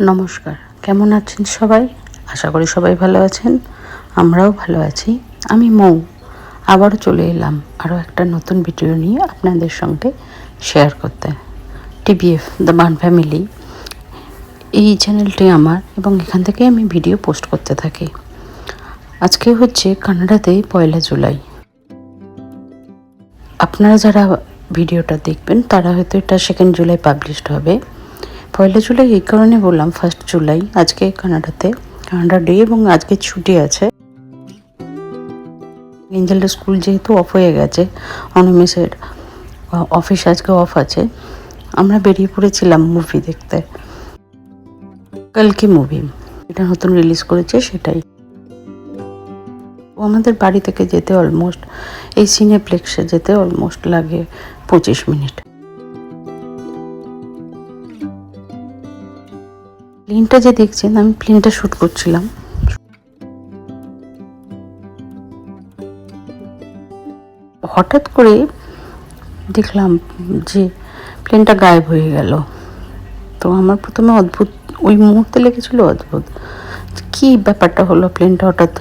নমস্কার। কেমন আছেন সবাই? আশা করি সবাই ভালো আছেন। আমরাও ভালো আছি। আমি মৌ। আবারও চলে এলাম আরও একটা নতুন ভিডিও নিয়ে আপনাদের সঙ্গে শেয়ার করতে। TBF the ban family. এই চ্যানেলটি আমার এবং এখান থেকে আমি ভিডিও পোস্ট করতে থাকি। আজকে হচ্ছে কানাডাতে পয়লা জুলাই। আপনারা যারা ভিডিওটা দেখবেন, তারা হয়তো এটা সেকেন্ড জুলাই পাবলিশড হবে। পয়লা জুলাই এই কারণে বললাম ফার্স্ট জুলাই, আজকে কানাডাতে। কানাডা ডে এবং আজকে ছুটি আছে। এঞ্জেলের স্কুল যেহেতু অফ হয়ে গেছে অনমেসের অফিস আজকে অফ আছে। আমরা বেরিয়ে পড়েছিলাম মুভি দেখতে। কালকে মুভি এটা নতুন রিলিজ করেছে সেটাই। আমাদের বাড়ি থেকে যেতে অলমোস্ট এই সিনেপ্লেক্সে যেতে অলমোস্ট লাগে পঁচিশ মিনিট। প্লেনটা যে দেখছেন, আমি প্লেনটা শ্যুট করছিলাম। হঠাৎ করে দেখলাম যে প্লেনটা গায়েব হয়ে গেল। তো আমার প্রথমে অদ্ভুত, ওই মুহূর্তে লেগেছিল অদ্ভুত। কি ব্যাপারটা হলো প্লেনটা হঠাৎ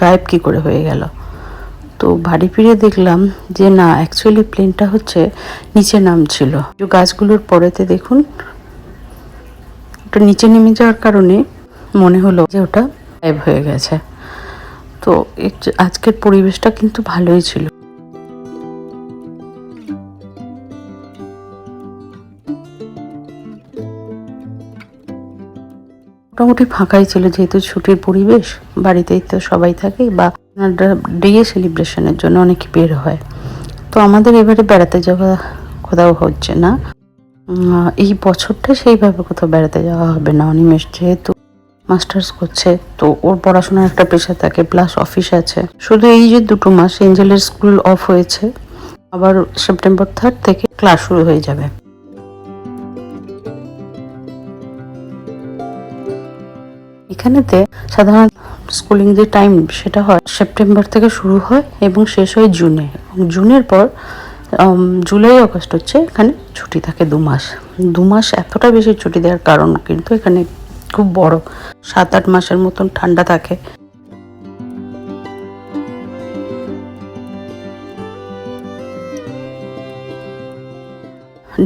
গায়েব কি করে হয়ে গেল? তো বাড়ি ফিরে দেখলাম যে না অ্যাকচুয়ালি প্লেনটা হচ্ছে নিচে নামছিল। গাছগুলোর পরেতে দেখুন ওটা নিচে নেমে যাওয়ার কারণে মনে হলো যে ওটা গায়েব হয়ে গেছে। তো আজকের পরিবেশটা কিন্তু ভালোই ছিল। মোটামুটি ফাঁকাই ছিল যেহেতু ছুটির পরিবেশ, বাড়িতেই তো সবাই থাকে বা ডে সেলিব্রেশনের জন্য অনেকে বের হয়। তো আমাদের এবারে বেড়াতে যাওয়া কোথাও হচ্ছে না। এই বছরটা সেইভাবে কোথাও বেড়াতে যাওয়া হবে না। অনিমেষ যেহেতু মাস্টার্স করছে, তো ওর পড়াশোনার একটা পেশা থাকে প্লাস অফিস আছে। শুধু এই যে দুটো মাস এঞ্জেলের স্কুল অফ হয়েছে, আবার সেপ্টেম্বর থার্ড থেকে ক্লাস শুরু হয়ে যাবে। এখানেতে সাধারণত স্কুলিং যে টাইম সেটা হয় সেপ্টেম্বর থেকে শুরু হয় এবং শেষ হয় জুনে জুনের পর জুলাই, আগস্ট হচ্ছে এখানে ছুটি থাকে দু মাস। দু মাস এতটা বেশি ছুটি দেওয়ার কারণ কিন্তু এখানে খুব বড়। সাত, আট মাসের মতন ঠান্ডা থাকে।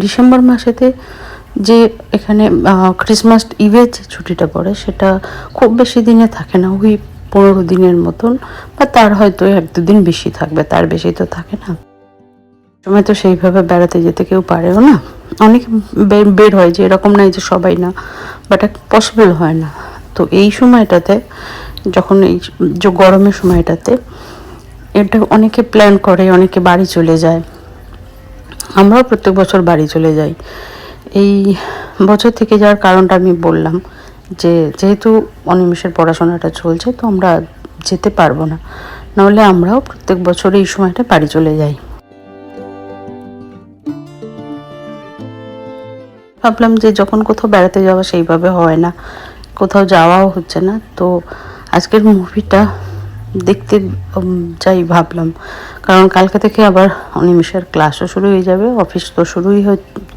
ডিসেম্বর মাসেতে যে এখানে ক্রিসমাস ইভের যে ছুটিটা পড়ে সেটা খুব বেশি দিনে থাকে না। ওই পনেরো দিনের মতন, বা তার হয়তো এক দুদিন বেশি থাকবে, তার বেশি তো থাকে না। সময় তো সেইভাবে বেড়াতে যেতে কেউ পারেও না। অনেক বের হয় যে এরকম নাই যে সবাই না বাট পসিবল হয় না। তো এই সময়টাতে, যখন এই যে গরমের সময়টাতে, এটা অনেকে প্ল্যান করে, অনেকে বাড়ি চলে যায়। আমরাও প্রত্যেক বছর বাড়ি চলে যাই। এই বছর থেকে যাওয়ার কারণটা আমি বললাম যে, যেহেতু অনিমেষের পড়াশোনাটা চলছে, তো আমরা যেতে পারব না। নাহলে আমরাও প্রত্যেক বছর এই সময়টা বাড়ি চলে যাই। ভাবলাম যে যখন কোথাও বেড়াতে যাওয়া সেইভাবে হয় না, কোথাও যাওয়াও হচ্ছে না, তো আজকের মুভিটা দেখতে যাই ভাবলাম। কারণ কালকে থেকে আবার অনিমেষের ক্লাসও শুরু হয়ে যাবে, অফিস তো শুরুই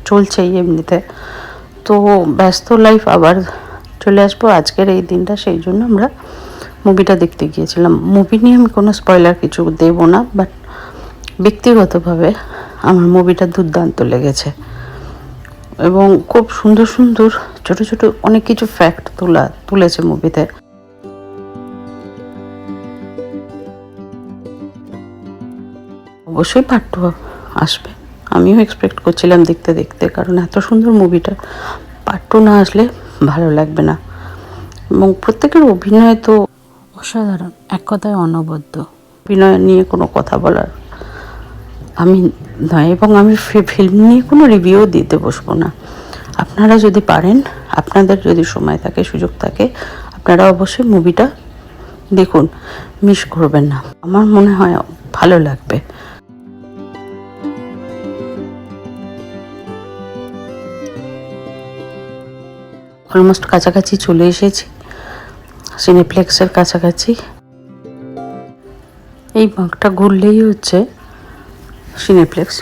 চলছেই এমনিতে। তো ব্যস্ত লাইফ আবার চলে আসব আজকের এই দিনটা, সেই জন্য আমরা মুভিটা দেখতে গিয়েছিলাম। মুভি নিয়ে আমি কোনো স্পয়লার কিছু দেবো না বাট ব্যক্তিগতভাবে আমার মুভিটা দুর্দান্ত লেগেছে। এবং খুব সুন্দর সুন্দর ছোট ছোট অনেক কিছু ফ্যাক্ট তোলা, তুলেছে মুভিতে অবশ্যই পার্ট টু আসবে। আমিও এক্সপেক্ট করছিলাম দেখতে দেখতে, কারণ এত সুন্দর মুভিটা পার্ট টু না আসলে ভালো লাগবে না। এবং প্রত্যেকের অভিনয় তো অসাধারণ, এক কথায় অনবদ্য। অভিনয় নিয়ে কোনো কথা বলার আমি নয় এবং আমি ফিল্ম নিয়ে কোনো রিভিউ দিতে বসবো না। আপনারা যদি পারেন, আপনাদের যদি সময় থাকে, সুযোগ থাকে, আপনারা অবশ্যই মুভিটা দেখুন। মিস করবেন না। আমার মনে হয় ভালো লাগবে। অলমোস্ট কাছাকাছি চলে এসেছি। সিনেপ্লেক্সের কাছাকাছি। এই বাঁকটা ঘুরলেই হচ্ছে। সিনেপ্লেক্স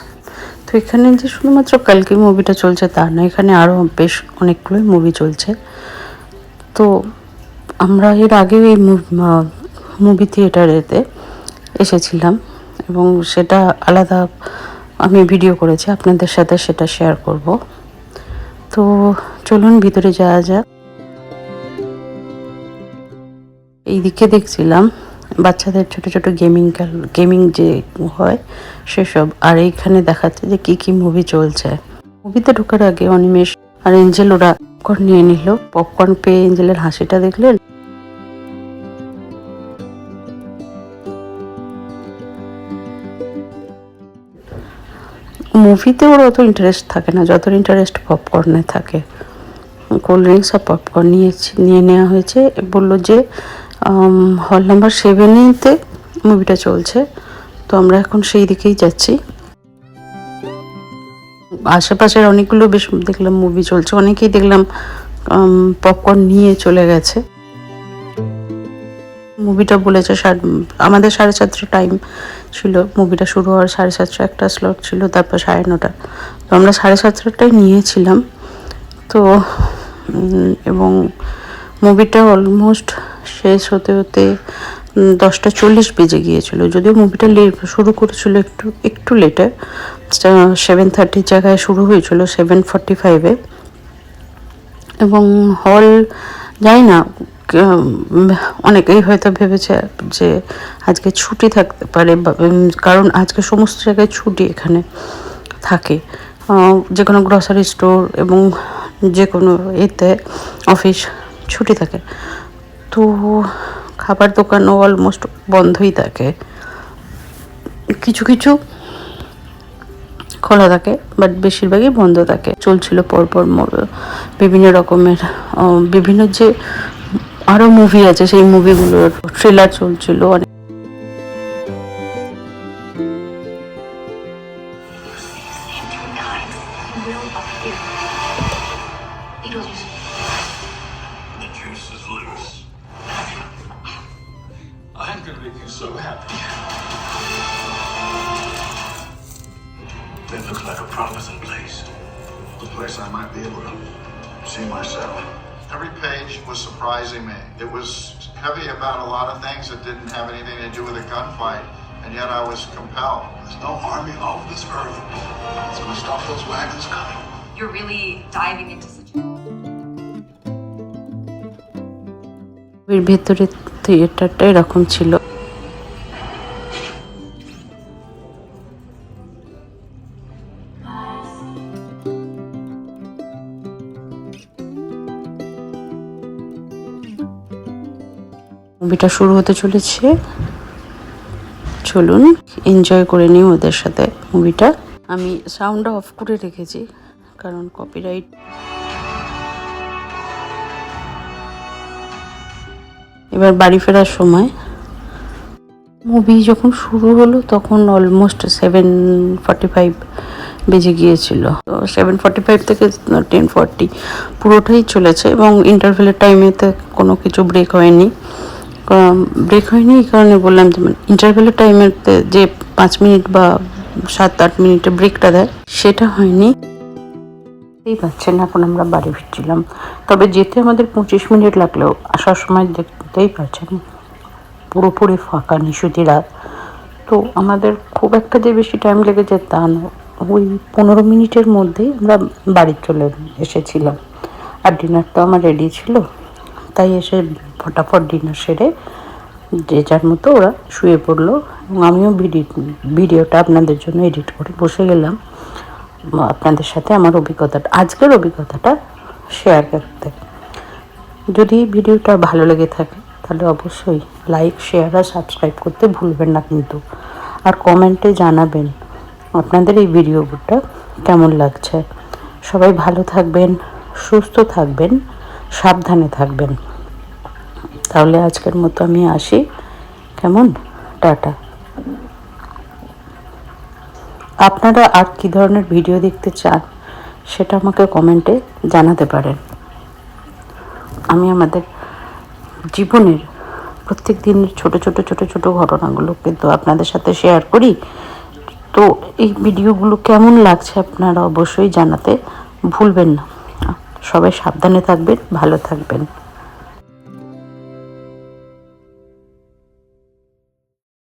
তো এখানে যে শুধুমাত্র কালকে মুভিটা চলছে তা না এখানে আরও বেশ অনেকগুলোই মুভি চলছে। তো আমরা এর আগেও এই মুভি থিয়েটারেতে এসেছিলাম এবং সেটা আলাদা আমি ভিডিও করেছি, আপনাদের সাথে সেটা শেয়ার করব। তো চলুন ভিতরে যাওয়া যাক। এইদিকে দেখছিলাম বাচ্চাদের ছোট ছোট গেমিং গেমিং যে হয়, সেসব। আর এইখানে দেখাচ্ছে যে কি কি মুভি চলছে। মুভিতে ঢোকার আগে অনিমেষ আর এঞ্জেল ওরা পপকর্ন নিয়ে নিল। পপকর্ন পেয়ে এঞ্জেলের হাসিটা দেখলেন। মুভিতে ওর অত ইন্টারেস্ট থাকে না, যত ইন্টারেস্ট পপকর্নে থাকে। কোল্ড ড্রিঙ্কস আর পপকর্ন নিয়েছি নিয়ে নেওয়া হয়েছে। বলল যে হল নাম্বার সেভেনেতে মুভিটা চলছে। তো আমরা এখন সেই দিকেই যাচ্ছি। আশেপাশের অনেকগুলো বেশ দেখলাম মুভি চলছে। অনেকেই দেখলাম পপকর্ন নিয়ে চলে গেছে। মুভিটা বলেছে সাড়ে, আমাদের সাড়ে সাতটা টাইম ছিল। মুভিটা শুরু হওয়ার সাড়ে সাতটা একটা স্লট ছিল, তারপর সাড়ে নটা। তো আমরা সাড়ে সাতটাটাই নিয়েছিলাম। তো এবং মুভিটা অলমোস্ট শেষ হতে হতে দশটা চল্লিশ বেজে গিয়েছিল। যদিও মুভিটা শুরু করেছিল একটু একটু লেটে সেভেন থার্টির জায়গায় শুরু হয়েছিল সেভেন ফর্টি ফাইভে এবং হল যাই না অনেকেই হয়তো ভেবেছে যে আজকে ছুটি থাকতে পারে কারণ আজকে সমস্ত জায়গায় ছুটি এখানে থাকে। যে কোনো গ্রসারি স্টোর এবং যে কোনো এতে অফিস ছুটি থাকে। তো খাবার দোকানও অলমোস্ট বন্ধই থাকে। কিছু কিছু খোলা থাকে বাট বেশিরভাগই বন্ধ থাকে। চলছিল পরপর বিভিন্ন রকমের বিভিন্ন যে আরও মুভি আছে, সেই মুভিগুলোর ট্রেলার চলছিল অনেক। I'm gonna make you so happy. That looks like a promising place. A place I might be able to see myself. Every page was surprising me. It was heavy about a lot of things that didn't have anything to do with a gunfight, and yet I was compelled. There's no army off this earth that's gonna stop those wagons coming. You're really diving into such a এর ভেতরে থিয়েটারটা এরকম ছিল। মুভিটা শুরু হতে চলেছে। চলুন enjoy করে নিই ওদের সাথে মুভিটা আমি সাউন্ডটা অফ করে রেখেছি, কারণ কপিরাইট এবার বাড়ি ফেরার সময় মুভি যখন শুরু হলো তখন অলমোস্ট সেভেন ফর্টি ফাইভ বেজে গিয়েছিল। তো সেভেন ফর্টি ফাইভ থেকে টেন ফর্টি পুরোটাই চলেছে এবং ইন্টারভেলের টাইমেতে কোনো কিছু ব্রেক হয়নি। ব্রেক হয়নি এই কারণে বললাম যে মানে ইন্টারভেলের টাইমেতে যে পাঁচ মিনিট বা সাত আট মিনিটে ব্রেকটা দেয়, সেটা হয়নি। দেখতেই পাচ্ছেন, এখন আমরা বাড়ি ফিরছিলাম। তবে যেতে আমাদের পঁচিশ মিনিট লাগলেও, আসার সময় দেখতেই পারছেন পুরোপুরি ফাঁকা নিশুতি রাত। তো আমাদের খুব একটা যে বেশি টাইম লেগেছে তা না। ওই পনেরো মিনিটের মধ্যেই আমরা বাড়ি চলে এসেছিলাম। আর ডিনারটা আমার রেডি ছিল। তাই এসে ফটাফট ডিনার সেরে যে যার মতো ওরা শুয়ে পড়ল। এবং আমিও ভিডিও ভিডিওটা আপনাদের জন্য এডিট করে বসে গেলাম। আপনাদের সাথে আমার অভিজ্ঞতাটা আজকের অভিজ্ঞতাটা শেয়ার করতে। যদি ভিডিওটা ভালো লেগে থাকে তাহলে অবশ্যই লাইক শেয়ার আর সাবস্ক্রাইব করতে ভুলবেন না কিন্তু। আর কমেন্টে জানাবেন আপনাদের এই ভিডিওটা কেমন লাগছে। সবাই ভালো থাকবেন, সুস্থ থাকবেন, সাবধানে থাকবেন। তাহলে আজকের মতো আমি আসি। কেমন? টাটা। আপনারা আর কি ধরনের ভিডিও দেখতে চান সেটা আমাকে কমেন্টে জানাতে পারেন। আমি আমাদের জীবনের প্রত্যেক দিনের ছোট ছোট ছোট ছোট ঘটনাগুলো কিন্তু আপনাদের সাথে শেয়ার করি। তো এই ভিডিওগুলো কেমন লাগছে আপনারা অবশ্যই জানাতে ভুলবেন না। সবাই সাবধানে থাকবেন, ভালো থাকবেন।